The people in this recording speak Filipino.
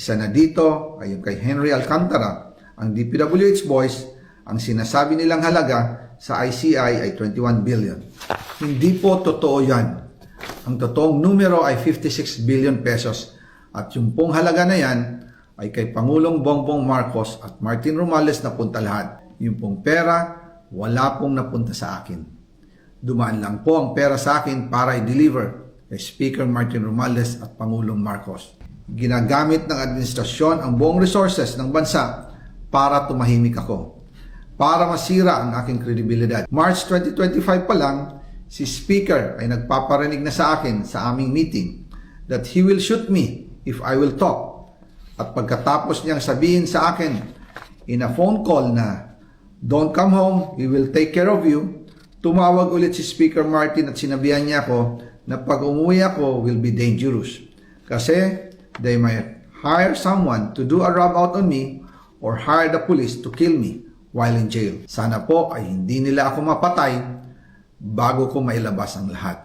Isa na dito ay kay Henry Alcantara, ang DPWH boys, ang sinasabi nilang halaga sa ICI ay 21 billion. Hindi po totoo yan. Ang totoong numero ay 56 billion pesos at yung pong halaga na yan ay kay Pangulong Bongbong Marcos at Martin Romales na punta lahat. Yung pong pera, wala pong napunta sa akin. Dumaan lang po ang pera sa akin para i-deliver kay Speaker Martin Romales at Pangulong Marcos. Ginagamit ng administrasyon ang buong resources ng bansa para tumahimik ako. Para masira ang aking kredibilidad. March 2025 pa lang, si Speaker ay nagpaparinig na sa akin sa aming meeting that he will shoot me if I will talk. At pagkatapos niyang sabihin sa akin in a phone call na Don't come home, we will take care of you. Tumawag ulit si Speaker Martin at sinabihan niya ako na pag umuwi ako will be dangerous. Kasi they might hire someone to do a rub out on me or hire the police to kill me while in jail. Sana po ay hindi nila ako mapatay bago ko mailabas ang lahat.